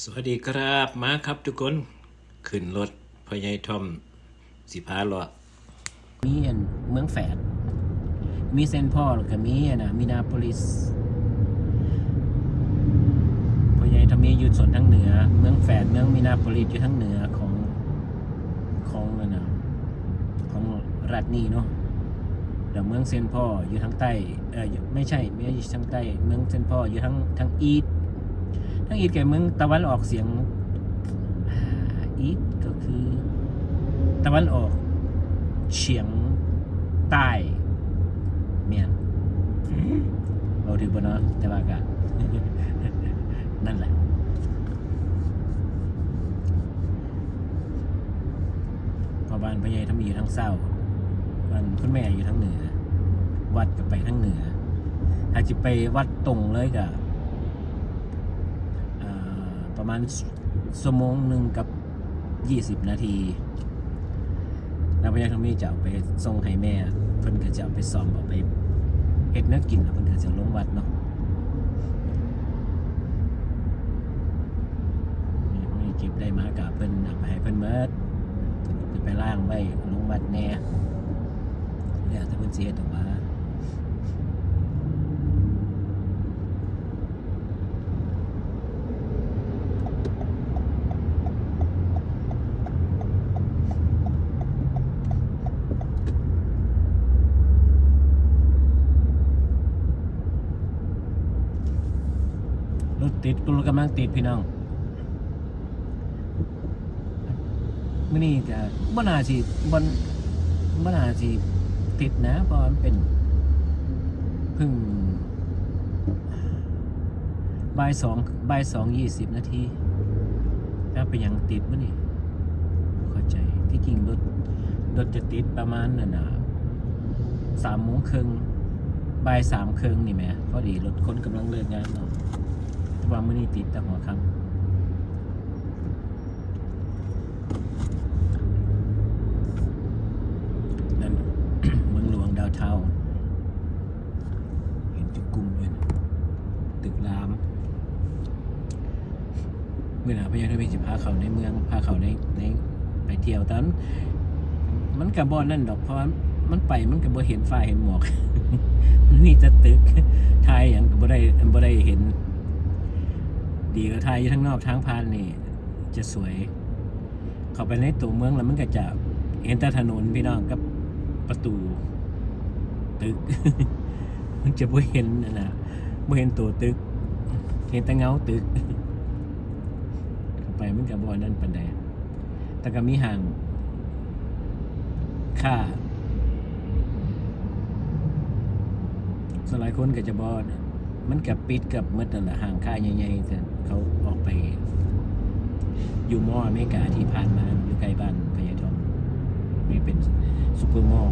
สวัสดีครับมาครับทุกคน ขึ้นรถพอใหญายทอมสิพาเลาะมีอันเมืองแฝด มีเซนพอลกับมีอันนะมินาโปลิสพอใหญ่ทำมีอยู่ส่วนทางเหนือ เมืองแฝดเมืองมินาโปลิสอยู่ทางเหนือของของอันนะของรัฐนี้เนาะเดี๋ยวเมืองเซนต์พออยู่ทางใต้เออไม่ใช่ไม่ใช่ทางใต้ เมืองเซนต์พออยู่ทางทางอีส ทางอีสแก่เมืองตะวันออกเสียงอ่าอีสก็คือ ตะวันออกเฉียงใต้เมียนเราถือบนเนาะแต่ว่ากันนั่นแหละพอบ้านพ่อใหญ่ทำอยู่ทั้งเศร้าบ้นคุณแม่อยู่ทั้งเหนือ วัดก็ไปทั้งเหนือถ้าจะไปวัดตรงเลยก็ ประมาณชั่วโมงหนึ่งกับยี่สิบนาทีแล้วพญาทองมีจะเอาไปส่งให้แม่เพิ่นก็จะเอาไปซ้อมเอาไปเฮ็ดแนักกินแล้วเพิ่นก็จะลงวัดเนาะนี่เก็บได้มากะเพิ่นเอาไปให้เพิ่นเมิดจะไปล่างไว้ลงวัดแน่แล้วถ้าเพิ่นสิเฮ็ดออกมา รถ ติดรถกำลังติดพี่น้องมื่อนี้ก็บ่น่าสิบ่นบ่น่าสิติดนะเพราะมันเป็นพิ่งบ่ายสองบ่ายสองยี่สิบนาทีถ้าไปยังติดมื่อนี้บ่เข้าใจที่จริงรถรถจะติดประมาณนั่นน่ะสามโมงครึ่งบ่ายสามครึ่งนี่แหมพอดีรถคนกำลังเลิกงานเนาะ ว่ามื่อนี้ติดแต่หัวคำนั่นเมืองหลวงดาวเทาเห็นจุกกลุ่มเลยนตึกรามเมื่อหนาพญานาคจะพาเขาในเมืองพาเขาในในไปเที่ยวตอนมันกับบอนนั่นดอกเพราะมันไปมันกับบ่เห็นฟ้าเห็นหมอกมันมีแต่ตึกไทยอย่างบ่ได้บ่ได้เห็น ดีกว่าไทยทั้งนอกทั้งพานนี่ จะสวย เข้าไปในตัวเมืองแล้วมันก็จะเห็นแต่ถนนพี่น้องกับประตู ตึก มันจะไม่เห็นนะไม่เห็นตัวตึก เห็นแต่เงาตึก เข้าไปมันกับบอนั่นปันใดแต่ก็มีห่างค่าสลายคนก็จะบอมันกับปิดกับมืดนั่นแหละห่างค่าใหญ่ๆแต่ เขาออกไป อยู่มออเมริกาที่ผ่านมาอยู่ใกล้บ้านพญาทองนี่เป็นซูเปอร์มอ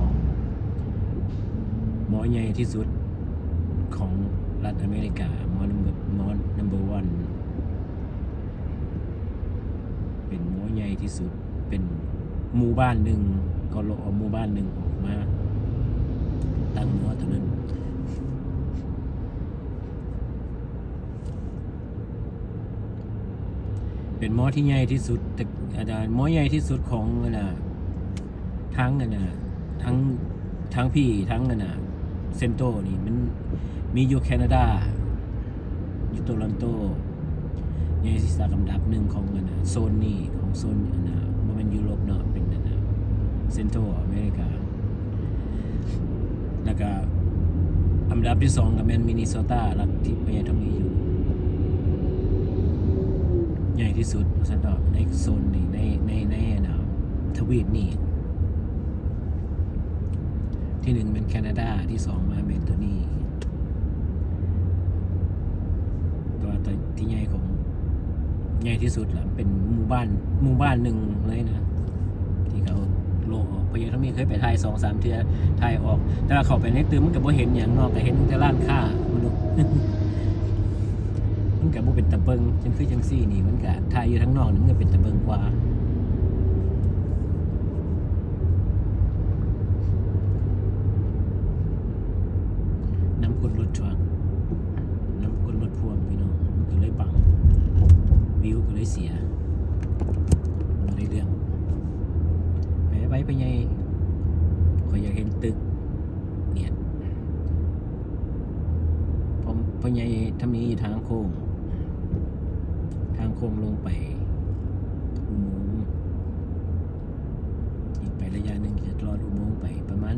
มอใหญ่ที่สุดของรัฐอเมริกามอนัมเบอร์มอนัมเบอร์วันเป็นมอใหญ่ที่สุดเป็นหมู่บ้านหนึ่งก็โลเอาหมู่บ้านหนึ่งออกมา ตั้งมอตรงนั้น เป็นหมอที่ใหญ่ที่สุดแต่อาจารย์หมอใหญ่ที่สุดของนั่นนะทั้งนั่นนะทั้งทั้งพี่ทั้งนั่นนะเซนโตนี่มันมีอยู่แคนาดาอยู่โตลอนโตใหญ่ที่สุดลำดับหนึ่งของนั่นนะโซนนี้ของโซนนั่นนะมันเป็นยุโรปเนาะเป็นน่ะเซนโตอเมริกาแล้วก็อันดับที่สองก็เป็นมินนิโซตารัฐที่พญาทมีอยู่ ใหญ่ที่สุดสันดอกในโซนนี้ในในในนะทวีปนี้ที่หนึ่งเป็นแคนาดาที่สองมาเป็นตัวนี้ตัวตัวที่ใหญ่ของใหญ่ที่สุดล่ะเป็นหมู่บ้านหมู่บ้านหนึ่งเลยนะ ที่เขาโลออกพยาธมีเคยไปถ่ายสองสามเทือถ่ายออก แต่ว่าเขาไปในตึมมันก็บ่เห็นอย่างนอกแต่เห็นแต่ร้านค้ามันดูมัน กับบ่เป็นตะเบิงจังคือจังซี่นี่มันก็ถ่ายอยู่ทั้งนอกนี่มันก็เป็นตะเบิงกว่าน้ำกลรถทรัคน้ำกลรถพ่วงพี่น้องมันก็เลยบังวิววิวก็เลยเสียบ่ได้เรื่องไปไปไปไงขอยอยากเห็นตึก เนี่ยผมพอใหญ่ถ้ามีทางโค้ง ค้งลงไปอุโมงค์อีกไประยะหนึ่งจะลอดอุโมงค์ไปประมาณ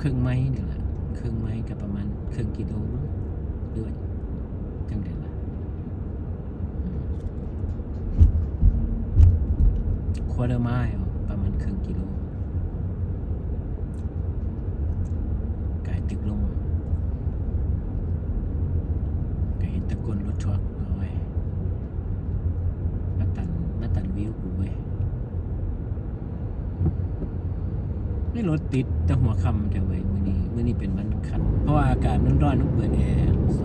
ครึ่งไม้นี่แหละครึ่งไม้กับประมาณครึ่งกิโลมั้งหรือว่าจังเดล่ะควอเตอร์ไมล์ประมาณครึ่งกิโลกายตึกลงก็เห็น ตะกนรถทรัคเอาไว้มาตันมาตันวิวกูเว้ยไม่รถติดแต่หัวคำแต่เว้ยมื้อนี้มื้อนี้เป็นวันคัน เพราะว่าอากาศมันร้อนต้องเปิดแอร์ส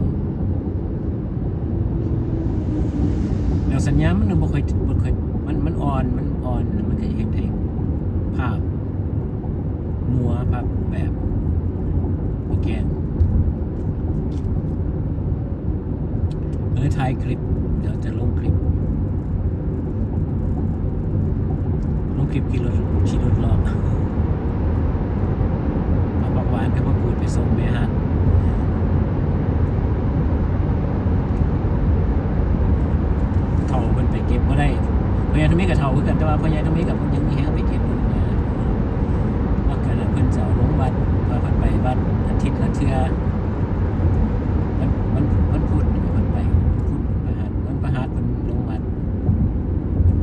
แล้วสัญญาณมันบ่ค่อยบ่ค่อยมันมันอ่อนมันอ่อนมันก็จะเห็นให้ภาพมัวภาพแบบโปรแกรม เออถ่ายคลิป เดี๋ยวจะลงคลิป ลงคลิปขี่รถขี่รถรอบมาบอกหวานกับมาพูดไปส่งไหมฮะเท่ามันไปเก็บก็ได้พญาธมิกับเท่าคือกันแต่ว่าพญาธมิกับมันยังมีแห้งไปเก็บอยู่นะว่ากันเพิ่นจะเอาลงวัดว่าเพิ่นไปวัดอาทิตย์ละเทื่อมันมันมันพูดเพิ่นไปพูดประหัสมันประหัสมันลงวัด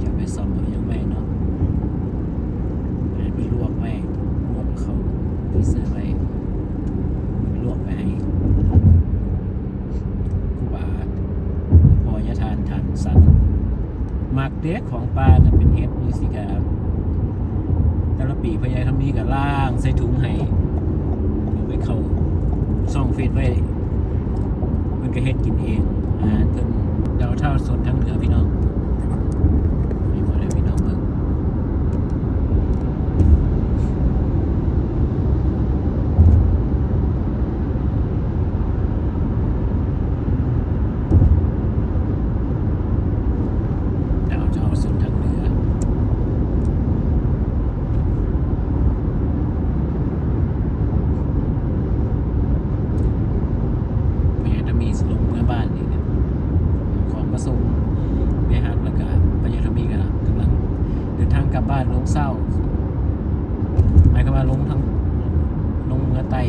จะไปซ่อมเอายังไงเนาะไปลวกไว้ลวกเขาที่ซื้อไว้ลวกไปให้ครูบาพอยาทานทานสันมักเด็กของปลานะเป็นเฮ็ดนี่สิครับแต่ละปีพญายทำนี้กับล่างใส่ถุงให้เอาไปเขาซ่องเฟซไว้ มันก็เฮ็ดกินเองอ่าเพิ่นดาวเท่าสดทั้งเหนือพี่น้อง มีหมดเลยพี่น้องเบิ่งดาวเจ้าสุดทางเหนือแม่จะมีสลงเมื่อบ้านนี่เนี่ยเอาของมาส่ง แม่ฮักแล้วก็ปัญญาธมีกันกำลังเดินทางกลับบ้านลงเศร้าหมายความว่าลงทางลงเมืองใต้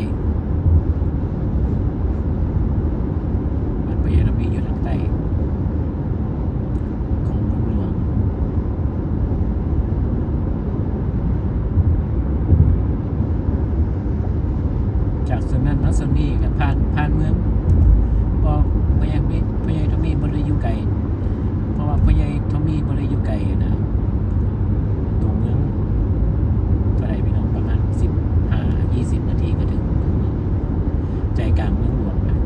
บ้านปัญญาธมีอยู่ทางใต้ของเมืองหลวงจาก ส่วนนั้นมาส่วนนี้กับผ่านผ่านเมืองพอพยายพยายทอมมี่บริยุไก่เพราะว่าพยายทอมมี่บริยุไก่นะ ตัวเมืองเท่าไหร่พี่น้องประมาณสิบห้ายี่สิบนาทีก็ถึงใจกลางเมืองหลวงนะ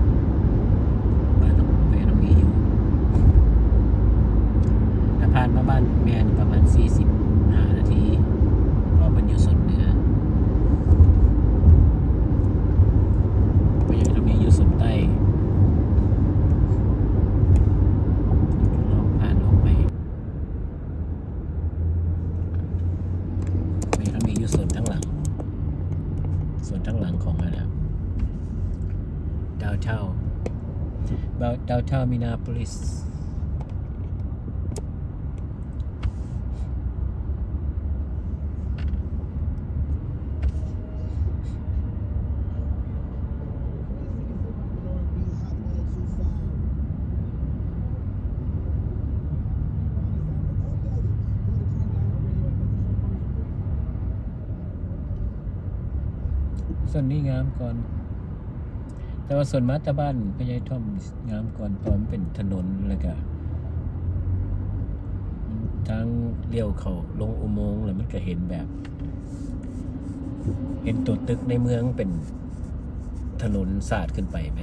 บ้านของพ่อใหญ่ทอมมี่อยู่ถ้าผ่านมาบ้านแม่นี่ประมาณสี่สิบห้านาทีเพราะมันอยู่ส่วนเหนือพ่อใหญ่ทอมมี่อยู่ส่วนใต้ ลองผ่านลงไปมีแล้วมีอยู่ส่วนทั้างหลัง ส่วนทั้างหลังของมันนะดาวเท่าดาว เท่ามินาโพลิสส่วนนี้งามก่อน แต่ว่าส่วนมาตาบ้านพญายท่อมงามก่อนเพราะมันเป็นถนนแล้วก็ทางเลี้ยวเขาลงอุโมงค์แล้วมันก็เห็นแบบ เห็นตัวตึกในเมืองเป็นถนนสาดขึ้นไปไหม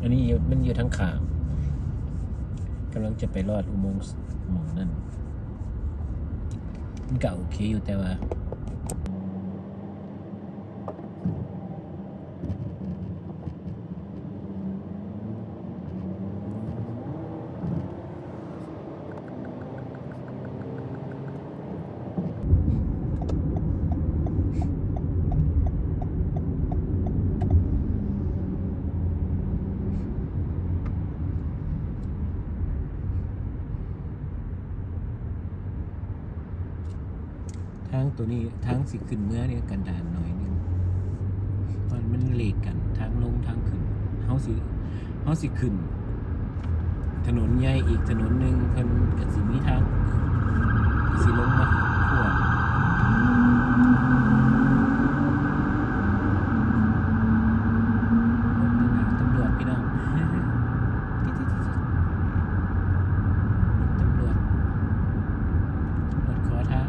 อันนี้มันอยู่ทั้งขางกำลังจะไปรอดอุโมงค์มองนั่นมันก็โอเคอยู่แต่ว่า ทางตัวนี้ทางสิขึ้นเมื่อเนี่ยกันดานหน่อยนึงมันมันเลกกันทางลงทางขึ้นเฮาสิเฮาสิขึ้น ถนนใหญ่อีกถนนหนึ่งเพิ่นกับสิมีทางสิลงมาขวบตำรวจพี่น้อง ตำรวจตำรวจขอทาง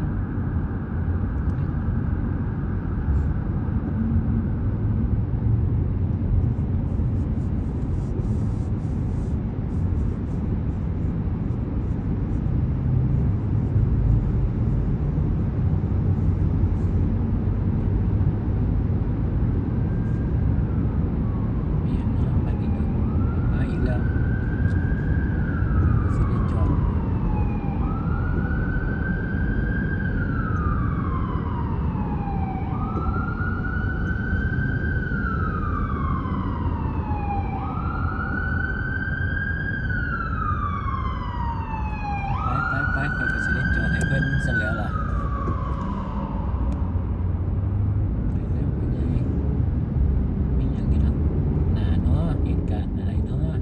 มีอย่างน้อยมาอีกแล้วมาอีกแล้วสิได้จอดไปไปไปคอยก็สิได้จอดให้เพิ่นเสร็จแล้วล่ะไปแล้วไปเลย มีอย่างที่ทำหนาเนาะเหตุการณ์อะไรเนาะ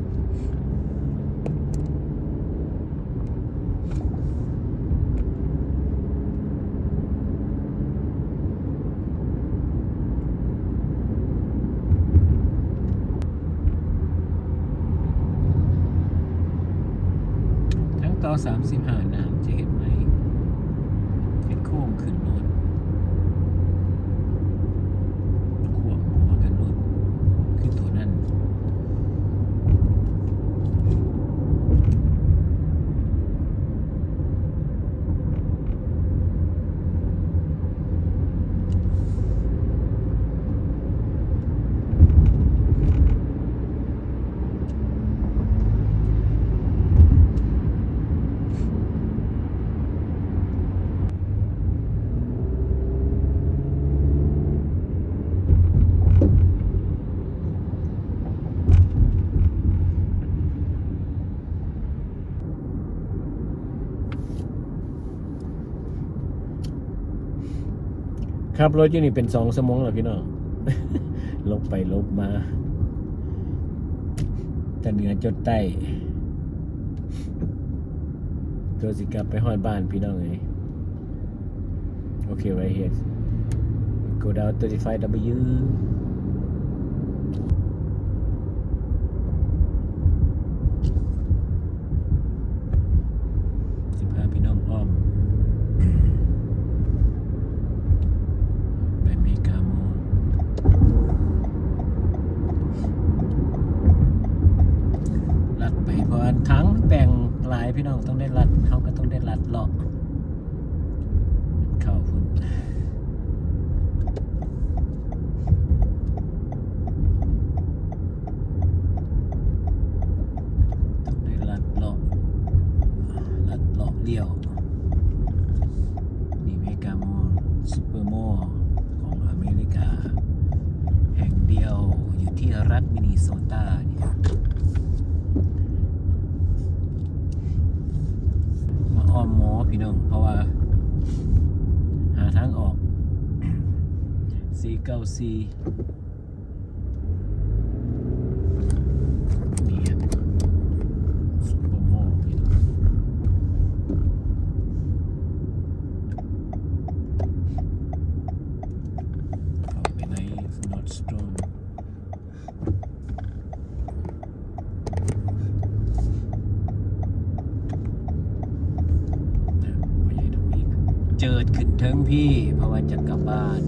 ทั้งต่อ สามสิบห้าน้ำจะเห็นไหมเห็นโค้งขึ้นโนน ขวบหัวกันรถคือตัวนั้น ครับรถอยู่นี่เป็นสองสมองเหรอพี่น้องลบไปลบมาแต่เหนือจดใต้ตัวสิกลับไปหอดบ้านพี่น้องเลยโอเค right here go down 35W สิพาพี่น้องอ้อม ไปเมกาโมลั ดไปเพราะว่าทั้งแบ่งหลายพี่น้องต้องได้รัดเขาก็ต้องได้รัดเลาะเข้าพุ่นต้องได้ลัดเลาะลัดเลาะเลี้ยว นี่เมกาโมซูเปอร์โมของอเมริกา แห่งเดียวอยู่ที่รัฐมินนิโซตาเนี่ยมาอ้อมหมอ พี่น้อง เพราะว่า หาทางออก C9C ยซูเปอร์โมพี่น้อง เข้าไปในนอตสโตน เจิดขึ้นเทิงพี่ เพราะว่าจะกลับบ้าน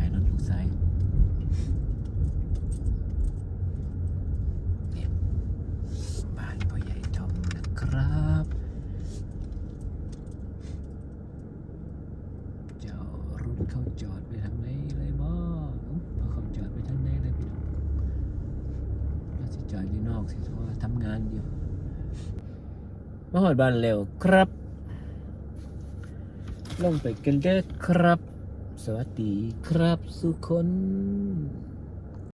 าวลูกซ้ายรถลูกซ้ายเนี่ยบ้านพ่อใหญ่ทอมนะครับ เจ้ารถเข้าจอดไปทางไหนเลยบ่อุ๊ยเอเขาจอดไปทางไหนเลยพี่น้องน่าจะจอดอยู่นอกสิเพราะว่าทำงานอยู่มาหอดบ้านเร็วครับ ลงไปกันเด้อครับ วัสดีครับสุคน